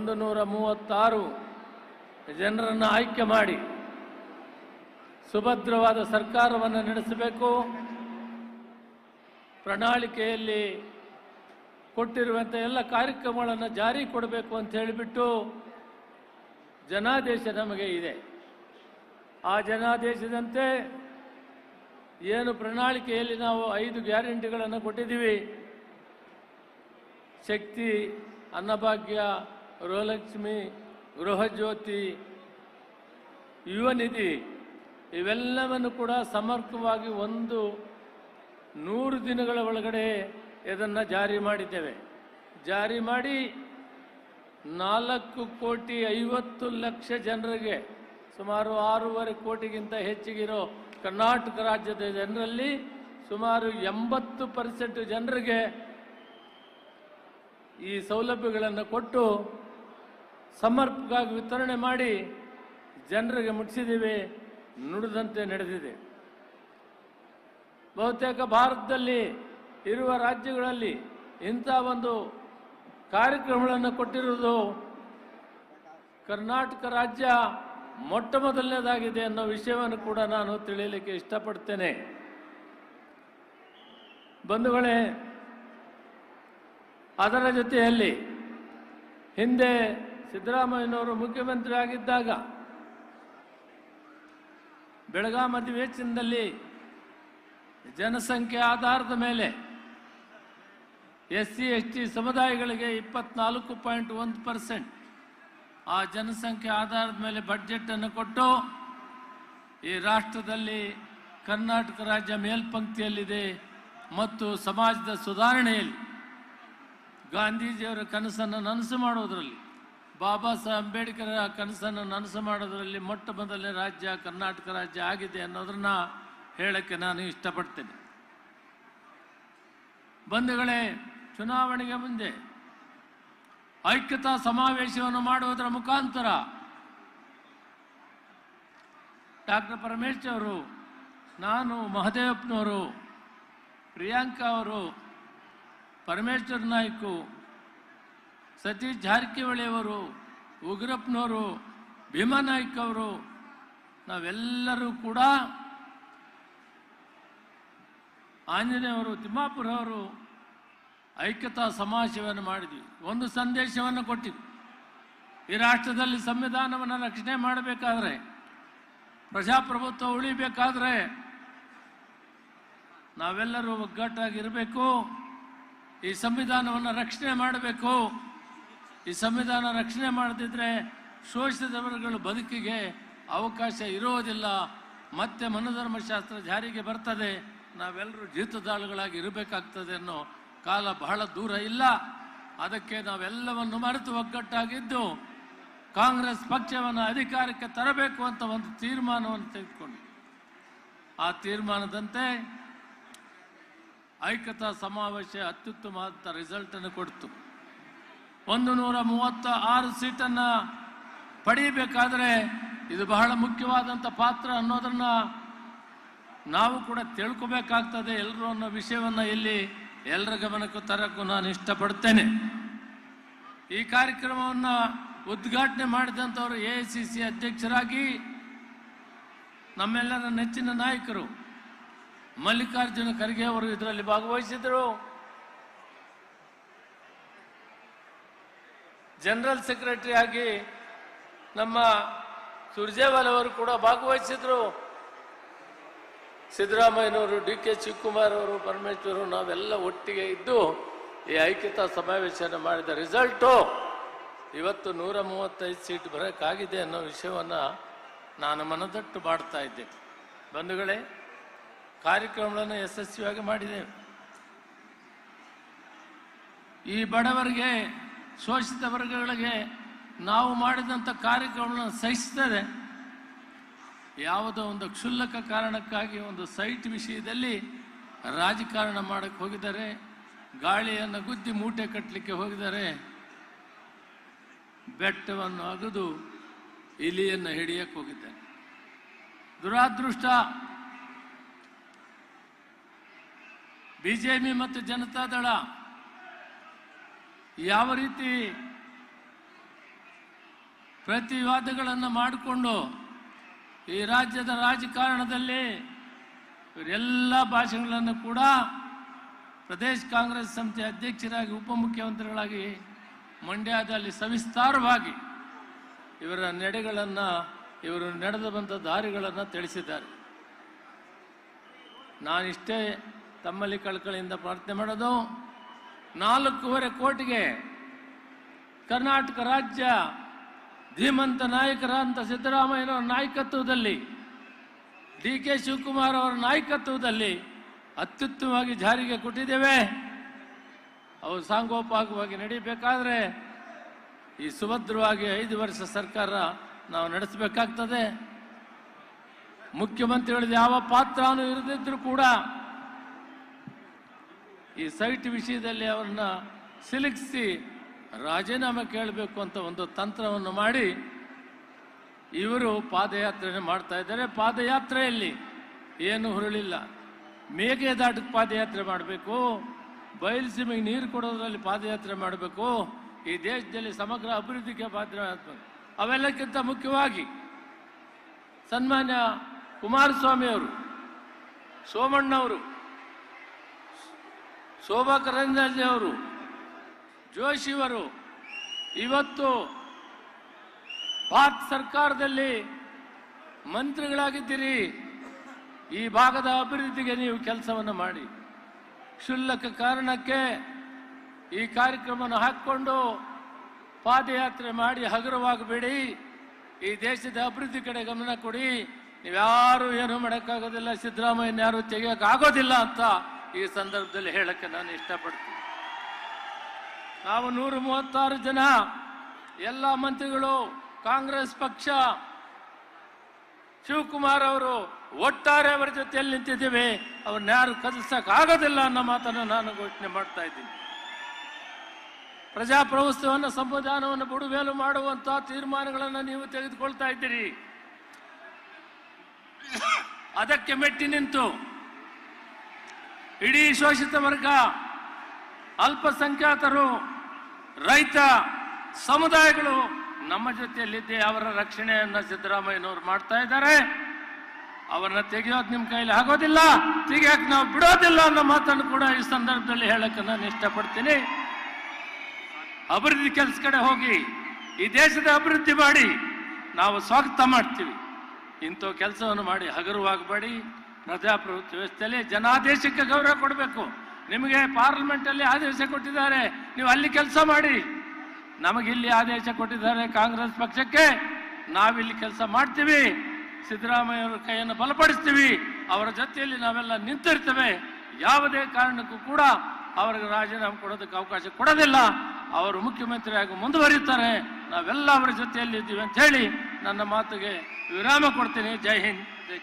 ಒಂದು ನೂರ ಮೂವತ್ತಾರು ಜನರನ್ನು ಆಯ್ಕೆ ಮಾಡಿ ಸುಭದ್ರವಾದ ಸರ್ಕಾರವನ್ನು ನಡೆಸಬೇಕು. ಪ್ರಣಾಳಿಕೆಯಲ್ಲಿ ಕೊಟ್ಟಿರುವಂಥ ಎಲ್ಲ ಕಾರ್ಯಕ್ರಮಗಳನ್ನು ಜಾರಿ ಕೊಡಬೇಕು ಅಂತ ಹೇಳಿಬಿಟ್ಟು ಜನಾದೇಶ ನಮಗೆ ಇದೆ. ಆ ಜನಾದೇಶದಂತೆ ಏನು ಪ್ರಣಾಳಿಕೆಯಲ್ಲಿ ನಾವು ಐದು ಗ್ಯಾರಂಟಿಗಳನ್ನು ಕೊಟ್ಟಿದ್ದೀವಿ. ಶಕ್ತಿ, ಅನ್ನಭಾಗ್ಯ ಗೃಹಲಕ್ಷ್ಮಿ, ಗೃಹಜ್ಯೋತಿ ಯುವ ನಿಧಿ ಇವೆಲ್ಲವನ್ನು ಕೂಡ ಸಮರ್ಪಕವಾಗಿ ಒಂದು ನೂರು ದಿನಗಳ ಒಳಗಡೆ ಇದನ್ನು ಜಾರಿ ಮಾಡಿದ್ದೇವೆ. ಜಾರಿ ಮಾಡಿ ನಾಲ್ಕು ಕೋಟಿ ಐವತ್ತು ಲಕ್ಷ ಜನರಿಗೆ ಸುಮಾರು ಆರೂವರೆ ಕೋಟಿಗಿಂತ ಹೆಚ್ಚಿಗಿರೋ ಕರ್ನಾಟಕ ರಾಜ್ಯದ ಜನರಲ್ಲಿ ಸುಮಾರು ಎಂಬತ್ತು ಪರ್ಸೆಂಟ್ ಜನರಿಗೆ ಈ ಸೌಲಭ್ಯಗಳನ್ನು ಕೊಟ್ಟು ಸಮರ್ಪಕವಾಗಿ ವಿತರಣೆ ಮಾಡಿ ಜನರಿಗೆ ಮುಟ್ಟಿಸಿದ್ದೀವಿ, ನುಡಿದಂತೆ ನಡೆದಿದೆ. ಬಹುತೇಕ ಭಾರತದಲ್ಲಿ ಇರುವ ರಾಜ್ಯಗಳಲ್ಲಿ ಇಂಥ ಒಂದು ಕಾರ್ಯಕ್ರಮಗಳನ್ನು ಕೊಟ್ಟಿರುವುದು ಕರ್ನಾಟಕ ರಾಜ್ಯ ಮೊಟ್ಟ ಮೊದಲನೇದಾಗಿದೆ ಅನ್ನೋ ವಿಷಯವನ್ನು ಕೂಡ ನಾನು ತಿಳಿಯಲಿಕ್ಕೆ ಇಷ್ಟಪಡ್ತೇನೆ. ಬಂಧುಗಳೇ, ಅದರ ಜೊತೆಯಲ್ಲಿ ಹಿಂದೆ ಸಿದ್ದರಾಮಯ್ಯನವರು ಮುಖ್ಯಮಂತ್ರಿ ಆಗಿದ್ದಾಗ ಬೆಳಗಾಂ ಅಧಿವೇಶನದಲ್ಲಿ ಜನಸಂಖ್ಯೆ ಆಧಾರದ ಮೇಲೆ ಎಸ್ ಸಿ ಎಸ್ ಟಿ ಸಮುದಾಯಗಳಿಗೆ ಇಪ್ಪತ್ನಾಲ್ಕು ಪಾಯಿಂಟ್ ಒಂದು ಪರ್ಸೆಂಟ್ ಆ ಜನಸಂಖ್ಯೆ ಆಧಾರದ ಮೇಲೆ ಬಡ್ಜೆಟ್ ಅನ್ನು ಕೊಟ್ಟು ಈ ರಾಷ್ಟ್ರದಲ್ಲಿ ಕರ್ನಾಟಕ ರಾಜ್ಯ ಮೇಲ್ಪಂಕ್ತಿಯಲ್ಲಿದೆ ಮತ್ತು ಸಮಾಜದ ಸುಧಾರಣೆಯಲ್ಲಿ ಗಾಂಧೀಜಿಯವರ ಕನಸನ್ನು ನನಸು ಮಾಡುವುದರಲ್ಲಿ ಬಾಬಾ ಸಾಹೇಬ್ ಅಂಬೇಡ್ಕರ್ ಕನಸನ್ನು ನನಸು ಮಾಡೋದರಲ್ಲಿ ಮೊಟ್ಟ ಮೊದಲನೇ ರಾಜ್ಯ ಕರ್ನಾಟಕ ರಾಜ್ಯ ಆಗಿದೆ ಅನ್ನೋದನ್ನ ಹೇಳಕ್ಕೆ ನಾನು ಇಷ್ಟಪಡ್ತೇನೆ. ಬಂಧುಗಳೇ, ಚುನಾವಣೆಗೆ ಮುಂದೆ ಐಕ್ಯತಾ ಸಮಾವೇಶವನ್ನು ಮಾಡುವುದರ ಮುಖಾಂತರ ಡಾಕ್ಟರ್ ಪರಮೇಶ್ ಅವರು, ನಾನು ಮಹದೇವಪ್ಪನವರು ಪ್ರಿಯಾಂಕಾ ಅವರು, ಪರಮೇಶ್ವರ್ ನಾಯ್ಕು ಸತೀಶ್ ಜಾರಕಿಹೊಳಿ ಅವರು ಉಗ್ರಪ್ಪನವರು, ಭೀಮಾ ನಾಯ್ಕ್ ಅವರು, ನಾವೆಲ್ಲರೂ ಕೂಡ ಆಂಜನೇಯವರು, ತಿಮ್ಮಾಪುರವರು ಐಕ್ಯತಾ ಸಮಾವೇಶವನ್ನು ಮಾಡಿದ್ವಿ. ಒಂದು ಸಂದೇಶವನ್ನು ಕೊಟ್ಟಿದ್ವಿ. ಈ ರಾಷ್ಟ್ರದಲ್ಲಿ ಸಂವಿಧಾನವನ್ನು ರಕ್ಷಣೆ ಮಾಡಬೇಕಾದ್ರೆ, ಪ್ರಜಾಪ್ರಭುತ್ವ ಉಳಿಬೇಕಾದ್ರೆ ನಾವೆಲ್ಲರೂ ಒಗ್ಗಟ್ಟಾಗಿರಬೇಕು, ಈ ಸಂವಿಧಾನವನ್ನು ರಕ್ಷಣೆ ಮಾಡಬೇಕು. ಈ ಸಂವಿಧಾನ ರಕ್ಷಣೆ ಮಾಡದಿದ್ರೆ ಶೋಷಿತ ಬದುಕಿಗೆ ಅವಕಾಶ ಇರೋದಿಲ್ಲ ಮತ್ತೆ ಮನೋಧರ್ಮಶಾಸ್ತ್ರ ಜಾರಿಗೆ ಬರ್ತದೆ. ನಾವೆಲ್ಲರೂ ಜೀತದಾಳುಗಳಾಗಿ ಇರಬೇಕಾಗ್ತದೆ ಅನ್ನೋ ಕಾಲ ಬಹಳ ದೂರ ಇಲ್ಲ. ಅದಕ್ಕೆ ನಾವೆಲ್ಲವನ್ನು ಮರೆತು ಒಗ್ಗಟ್ಟಾಗಿದ್ದು ಕಾಂಗ್ರೆಸ್ ಪಕ್ಷವನ್ನು ಅಧಿಕಾರಕ್ಕೆ ತರಬೇಕು ಅಂತ ಒಂದು ತೀರ್ಮಾನವನ್ನು ತೆಗೆದುಕೊಂಡು ಆ ತೀರ್ಮಾನದಂತೆ ಐಕ್ಯತಾ ಸಮಾವೇಶ ರಿಸಲ್ಟ್ ಅನ್ನು ಕೊಡ್ತು. ಒಂದು ನೂರ ಮೂವತ್ತ ಆರು ಸೀಟನ್ನು ಪಡೆಯಬೇಕಾದರೆ ಇದು ಬಹಳ ಮುಖ್ಯವಾದಂಥ ಪಾತ್ರ ಅನ್ನೋದನ್ನು ನಾವು ಕೂಡ ತಿಳ್ಕೊಬೇಕಾಗ್ತದೆ ಎಲ್ಲರೂ ಅನ್ನೋ ವಿಷಯವನ್ನು ಇಲ್ಲಿ ಎಲ್ಲರ ಗಮನಕ್ಕೂ ತರಕ್ಕೂ ನಾನು ಇಷ್ಟಪಡ್ತೇನೆ. ಈ ಕಾರ್ಯಕ್ರಮವನ್ನು ಉದ್ಘಾಟನೆ ಮಾಡಿದಂಥವರು ಎ ಐ ಸಿ ಸಿ ಅಧ್ಯಕ್ಷರಾಗಿ ನಮ್ಮೆಲ್ಲರ ನೆಚ್ಚಿನ ನಾಯಕರು ಮಲ್ಲಿಕಾರ್ಜುನ ಖರ್ಗೆ ಅವರು ಇದರಲ್ಲಿ ಭಾಗವಹಿಸಿದರು. ಜನರಲ್ ಸೆಕ್ರೆಟರಿ ಆಗಿ ನಮ್ಮ ಸುರ್ಜೇವಾಲ್ ಅವರು ಕೂಡ ಭಾಗವಹಿಸಿದ್ರು. ಸಿದ್ದರಾಮಯ್ಯನವರು ಡಿ ಕೆ ಶಿವಕುಮಾರ್ ಅವರು, ಪರಮೇಶ್ವರು ನಾವೆಲ್ಲ ಒಟ್ಟಿಗೆ ಇದ್ದು ಈ ಐಕ್ಯತಾ ಸಮಾವೇಶನ ಮಾಡಿದ ರಿಸಲ್ಟು ಇವತ್ತು ನೂರ ಮೂವತ್ತೈದು ಸೀಟ್ ಬರೋಕ್ಕಾಗಿದೆ ಅನ್ನೋ ವಿಷಯವನ್ನು ನಾನು ಮನದಟ್ಟು ಮಾಡ್ತಾ ಇದ್ದೆ. ಬಂಧುಗಳೇ, ಕಾರ್ಯಕ್ರಮಗಳನ್ನು ಯಶಸ್ವಿಯಾಗಿ ಮಾಡಿದೆ ಈ ಬಡವರಿಗೆ ಶೋಷಿತ ವರ್ಗಗಳಿಗೆ ನಾವು ಮಾಡಿದಂಥ ಕಾರ್ಯಕ್ರಮಗಳನ್ನು ಸಹಿಸ್ತದೆ. ಯಾವುದೋ ಒಂದು ಕ್ಷುಲ್ಲಕ ಕಾರಣಕ್ಕಾಗಿ ಒಂದು ಸೈಟ್ ವಿಷಯದಲ್ಲಿ ರಾಜಕಾರಣ ಮಾಡಕ್ಕೆ ಹೋಗಿದ್ದಾರೆ. ಗಾಳಿಯನ್ನು ಗುದ್ದಿ ಮೂಟೆ ಕಟ್ಟಲಿಕ್ಕೆ ಹೋಗಿದ್ದಾರೆ. ಬೆಟ್ಟವನ್ನು ಅಗದು ಇಲಿಯನ್ನು ಹಿಡಿಯಕ್ಕೆ ಹೋಗಿದ್ದಾರೆ. ದುರಾದೃಷ್ಟ. ಬಿಜೆಪಿ ಮತ್ತು ಜನತಾದಳ ಯಾವ ರೀತಿ ಪ್ರತಿವಾದಗಳನ್ನು ಮಾಡಿಕೊಂಡು ಈ ರಾಜ್ಯದ ರಾಜಕಾರಣದಲ್ಲಿ ಇವರೆಲ್ಲ ಭಾಷೆಗಳನ್ನು ಕೂಡ ಪ್ರದೇಶ ಕಾಂಗ್ರೆಸ್ ಸಮಿತಿ ಅಧ್ಯಕ್ಷರಾಗಿ, ಉಪಮುಖ್ಯಮಂತ್ರಿಗಳಾಗಿ, ಮಂಡ್ಯದಲ್ಲಿ ಸವಿಸ್ತಾರವಾಗಿ ಇವರ ನಡೆಗಳನ್ನು, ಇವರು ನಡೆದು ಬಂದ ದಾರಿಗಳನ್ನು ತಿಳಿಸಿದ್ದಾರೆ. ನಾನಿಷ್ಟೇ ತಮ್ಮಲ್ಲಿ ಕಳಕಳಿಯಿಂದ ಪ್ರಾರ್ಥನೆ ಮಾಡೋದು. ನಾಲ್ಕೂವರೆ ಕೋಟಿಗೆ ಕರ್ನಾಟಕ ರಾಜ್ಯ ಧೀಮಂತ ನಾಯಕರಾದಂಥ ಸಿದ್ದರಾಮಯ್ಯನವರ ನಾಯಕತ್ವದಲ್ಲಿ ಡಿ ಕೆ ಶಿವಕುಮಾರ್ ಅವರ ನಾಯಕತ್ವದಲ್ಲಿ ಅತ್ಯುತ್ತಮವಾಗಿ ಜಾರಿಗೆ ಕೊಟ್ಟಿದ್ದೇವೆ. ಅವು ಸಾಂಗೋಪಾಂಗವಾಗಿ ನಡೀಬೇಕಾದ್ರೆ ಈ ಸುಭದ್ರವಾಗಿ ಐದು ವರ್ಷ ಸರ್ಕಾರ ನಾವು ನಡೆಸಬೇಕಾಗ್ತದೆ. ಮುಖ್ಯಮಂತ್ರಿಗಳದ್ದು ಯಾವ ಪಾತ್ರನೂ ಇರದಿದ್ರೂ ಕೂಡ ಈ ಸೈಟ್ ವಿಷಯದಲ್ಲಿ ಅವ್ರನ್ನ ಸಿಲುಕಿಸಿ ರಾಜೀನಾಮೆ ಕೇಳಬೇಕು ಅಂತ ಒಂದು ತಂತ್ರವನ್ನು ಮಾಡಿ ಇವರು ಪಾದಯಾತ್ರೆಯನ್ನು ಮಾಡ್ತಾ ಇದ್ದಾರೆ. ಪಾದಯಾತ್ರೆಯಲ್ಲಿ ಏನು ಹುರುಳಿಲ್ಲ. ಮೇಕೆದಾಟಕ್ಕೆ ಪಾದಯಾತ್ರೆ ಮಾಡಬೇಕು. ಬಯಲುಸೀಮೆಗೆ ನೀರು ಕೊಡೋದ್ರಲ್ಲಿ ಪಾದಯಾತ್ರೆ ಮಾಡಬೇಕು. ಈ ದೇಶದಲ್ಲಿ ಸಮಗ್ರ ಅಭಿವೃದ್ಧಿಗೆ ಪಾತ್ರ ಅವೆಲ್ಲಕ್ಕಿಂತ ಮುಖ್ಯವಾಗಿ ಸನ್ಮಾನ್ಯ ಕುಮಾರಸ್ವಾಮಿ ಅವರು ಸೋಮಣ್ಣವರು ಶೋಭಾ ಕರಂದ್ಲಾಜೆ ಅವರು ಜೋಶಿಯವರು ಇವತ್ತು ಭಾರತ ಸರ್ಕಾರದಲ್ಲಿ ಮಂತ್ರಿಗಳಾಗಿದ್ದೀರಿ. ಈ ಭಾಗದ ಅಭಿವೃದ್ಧಿಗೆ ನೀವು ಕೆಲಸವನ್ನು ಮಾಡಿ. ಕ್ಷುಲ್ಲಕ ಕಾರಣಕ್ಕೆ ಈ ಕಾರ್ಯಕ್ರಮವನ್ನು ಹಾಕಿಕೊಂಡು ಪಾದಯಾತ್ರೆ ಮಾಡಿ ಹಗುರವಾಗಬೇಡಿ. ಈ ದೇಶದ ಅಭಿವೃದ್ಧಿ ಕಡೆ ಗಮನ ಕೊಡಿ. ನೀವ್ಯಾರು ಏನು ಮಾಡೋಕ್ಕಾಗೋದಿಲ್ಲ. ಸಿದ್ದರಾಮಯ್ಯನ ಯಾರು ತೆಗಿಯೋಕ್ಕಾಗೋದಿಲ್ಲ ಅಂತ ಈ ಸಂದರ್ಭದಲ್ಲಿ ಹೇಳಕ್ಕೆ ನಾನು ಇಷ್ಟಪಡ್ತೀನಿ. ನಾವು ನೂರ ಮೂವತ್ತಾರು ಜನ ಎಲ್ಲ ಮಂತ್ರಿಗಳು, ಕಾಂಗ್ರೆಸ್ ಪಕ್ಷ, ಶಿವಕುಮಾರ್ ಅವರು ಒಟ್ಟಾರೆ ಅವರ ಜೊತೆಯಲ್ಲಿ ನಿಂತಿದ್ದೇವೆ. ಅವ್ರನ್ನ ಯಾರು ಕದಲ್ಸಕ್ ಆಗೋದಿಲ್ಲ ಅನ್ನೋ ಮಾತನ್ನು ನಾನು ಘೋಷಣೆ ಮಾಡ್ತಾ ಇದ್ದೀನಿ. ಪ್ರಜಾಪ್ರಭುತ್ವವನ್ನು, ಸಂವಿಧಾನವನ್ನು ಬುಡುಮೇಲು ಮಾಡುವಂತಹ ತೀರ್ಮಾನಗಳನ್ನು ನೀವು ತೆಗೆದುಕೊಳ್ತಾ ಇದ್ದೀರಿ. ಅದಕ್ಕೆ ಮೆಟ್ಟಿ ನಿಂತು ಇಡೀ ಶೋಷಿತ ವರ್ಗ, ಅಲ್ಪಸಂಖ್ಯಾತರು, ರೈತ, ಸಮುದಾಯಗಳು ನಮ್ಮ ಜೊತೆಯಲ್ಲಿದ್ದೆ ಅವರ ರಕ್ಷಣೆಯನ್ನು ಸಿದ್ದರಾಮಯ್ಯನವರು ಮಾಡ್ತಾ ಇದ್ದಾರೆ. ಅವರನ್ನ ತೆಗೆಯೋದು ನಿಮ್ಮ ಕೈಲಿ ಆಗೋದಿಲ್ಲ ತೆಗಿಯಕ್ಕೆ ನಾವು ಬಿಡೋದಿಲ್ಲ ಅನ್ನೋ ಮಾತನ್ನು ಕೂಡ ಈ ಸಂದರ್ಭದಲ್ಲಿ ಹೇಳಕ್ಕೆ ನಾನು ಇಷ್ಟಪಡ್ತೀನಿ. ಅಭಿವೃದ್ಧಿ ಕೆಲಸ ಕಡೆ ಹೋಗಿ, ಈ ದೇಶದ ಅಭಿವೃದ್ಧಿ ಮಾಡಿ, ನಾವು ಸ್ವಾಗತ ಮಾಡ್ತೀವಿ. ಇಂಥ ಕೆಲಸವನ್ನು ಮಾಡಿ ಹಗುರವಾಗಬೇಡಿ. ಪ್ರಜಾಪ್ರಭುತ್ವ ವ್ಯವಸ್ಥೆಯಲ್ಲಿ ಜನಾದೇಶಕ್ಕೆ ಗೌರವ ಕೊಡಬೇಕು. ನಿಮಗೆ ಪಾರ್ಲಿಮೆಂಟ್ ಅಲ್ಲಿ ಆದೇಶ ಕೊಟ್ಟಿದ್ದಾರೆ, ನೀವು ಅಲ್ಲಿ ಕೆಲಸ ಮಾಡಿ. ನಮಗಿಲ್ಲಿ ಆದೇಶ ಕೊಟ್ಟಿದ್ದಾರೆ ಕಾಂಗ್ರೆಸ್ ಪಕ್ಷಕ್ಕೆ, ನಾವಿಲ್ಲಿ ಕೆಲಸ ಮಾಡ್ತೀವಿ. ಸಿದ್ದರಾಮಯ್ಯ ಅವರ ಕೈಯನ್ನು ಬಲಪಡಿಸ್ತೀವಿ. ಅವರ ಜೊತೆಯಲ್ಲಿ ನಾವೆಲ್ಲ ನಿಂತಿರ್ತೇವೆ. ಯಾವುದೇ ಕಾರಣಕ್ಕೂ ಕೂಡ ಅವರಿಗೆ ರಾಜೀನಾಮೆ ಕೊಡೋದಕ್ಕೆ ಅವಕಾಶ ಕೊಡೋದಿಲ್ಲ. ಅವರು ಮುಖ್ಯಮಂತ್ರಿಯಾಗಿ ಮುಂದುವರಿಯುತ್ತಾರೆ. ನಾವೆಲ್ಲ ಅವರ ಜೊತೆಯಲ್ಲಿ ಇದ್ದೀವಿ ಅಂತ ಹೇಳಿ ನನ್ನ ಮಾತಿಗೆ ವಿರಾಮ ಕೊಡ್ತೀನಿ. ಜೈ ಹಿಂದ್, ಜೈ